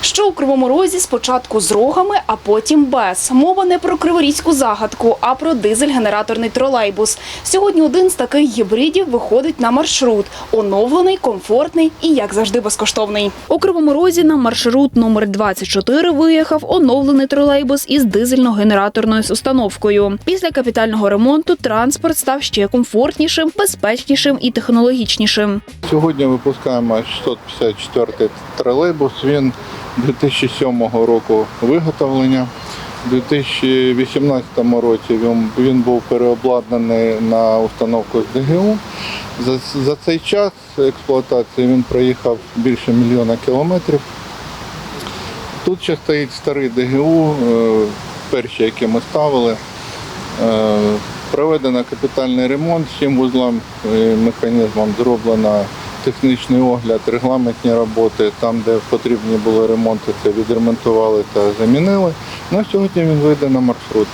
Що у Кривому Розі спочатку з рогами, а потім без. Мова не про криворізьку загадку, а про дизель-генераторний тролейбус. Сьогодні один з таких гібридів виходить на маршрут. Оновлений, комфортний і, як завжди, безкоштовний. У Кривому Розі на маршрут номер 24 виїхав оновлений тролейбус із дизельно-генераторною установкою. Після капітального ремонту транспорт став ще комфортнішим, безпечнішим і технологічнішим. Сьогодні випускаємо 654 тролейбус. Він 2007 року виготовлення. У 2018 році він, був переобладнаний на установку з ДГУ. За, за цей час експлуатації він проїхав більше мільйона кілометрів. Тут ще стоїть старий ДГУ, е, перші, які ми ставили. Е, Проведено капітальний ремонт всім вузлам і механізмам, зроблено технічний огляд, регламентні роботи. Там, де потрібні були ремонти, це відремонтували та замінили. Ну, сьогодні він вийде на маршрут.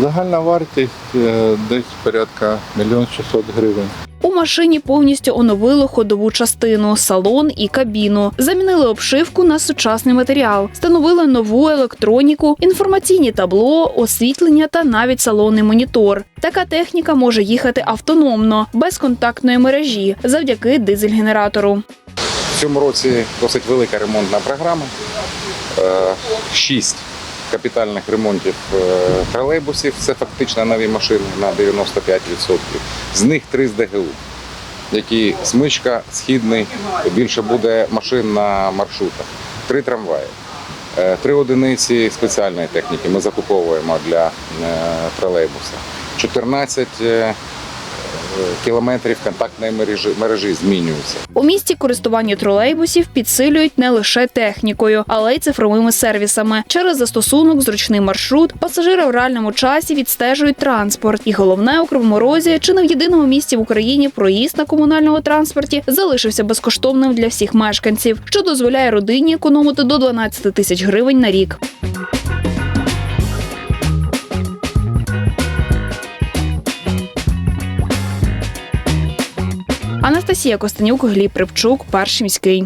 Загальна вартість е, десь порядка 1 600 гривень. Машині повністю оновили ходову частину, салон і кабіну. Замінили обшивку на сучасний матеріал, встановили нову електроніку, інформаційні табло, освітлення та навіть салонний монітор. Така техніка може їхати автономно, без контактної мережі, завдяки дизель-генератору. В цьому році досить велика ремонтна програма. Е, Шість капітальних ремонтів е, тролейбусів. Це фактично нові машини на 95%. З них три з ДГУ, які смичка, східний, більше буде машин на маршрутах. Три трамваї. Е, Три одиниці спеціальної техніки ми закуповуємо для е, тролейбуса. 14 е, кілометрів контактної мережі, мережі змінюються. У місті користування тролейбусів підсилюють не лише технікою, але й цифровими сервісами. Через застосунок зручний маршрут пасажири в реальному часі відстежують транспорт. І головне у Кривому Розі чи не в єдиному місті в Україні проїзд на комунальному транспорті залишився безкоштовним для всіх мешканців, що дозволяє родині економити до 12 тисяч гривень на рік. Анастасія Костенюк, Гліб Рибчук, перший міський.